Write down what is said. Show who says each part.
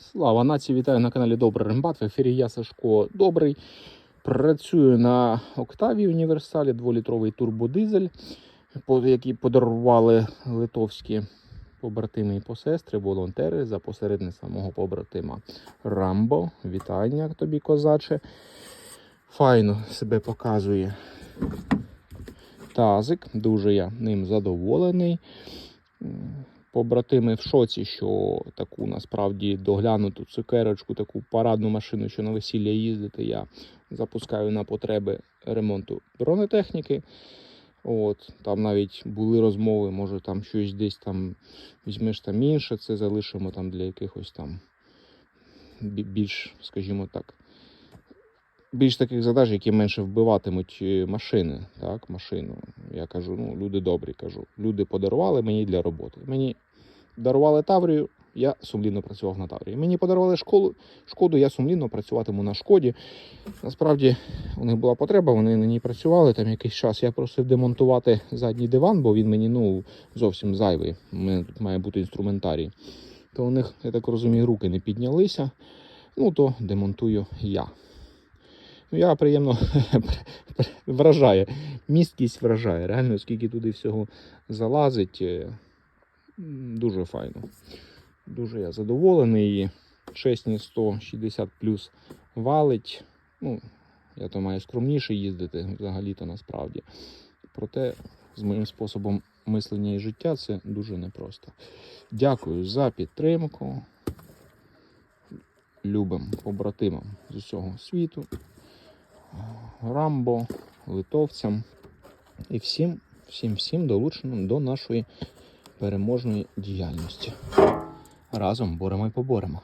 Speaker 1: Слава нації, вітаю на каналі Добрий Рембат. В ефірі я Сашко Добрий. Працюю на Октаві універсалі 2-літровий турбодизель, який подарували литовські побратими і посестри, волонтери за посередництва мого побратима Рамбо. Вітання тобі, козаче. Файно себе показує тазик. Дуже я ним задоволений. Побратими в шоці, що таку насправді доглянуту цукерочку, таку парадну машину, що на весілля їздити, я запускаю на потреби ремонту бронетехніки. От, там навіть були розмови, може там щось десь там візьмеш там інше, це залишимо там для якихось там більш, скажімо так, більш таких задач, які менше вбиватимуть е, машини. Так, машину. Я кажу, ну, люди добрі, кажу. Люди подарували мені для роботи. Мені дарували Таврію, я сумлінно працював на Таврії. Мені подарували школу, шкоду, я сумлінно працюватиму на шкоді. Насправді у них була потреба, вони на ній працювали там якийсь час. Я просив демонтувати задній диван, бо він мені ну, зовсім зайвий. У мене тут має бути інструментарій. То у них, я так розумію, руки не піднялися. Ну, то демонтую я. Ну, я приємно вражає. Місткість вражає. Реально, скільки туди всього залазить. е, Дуже файно. Дуже я задоволений. І Чесні 160 плюс валить. Ну, я то маю скромніше їздити взагалі-то насправді. Проте, з моїм способом мислення і життя це дуже непросто. Дякую за підтримку. Любим побратимам з усього світу. Рамбо, литовцям і всім, всім, всім долученим до нашої переможної діяльності. Разом боремо і поборемо.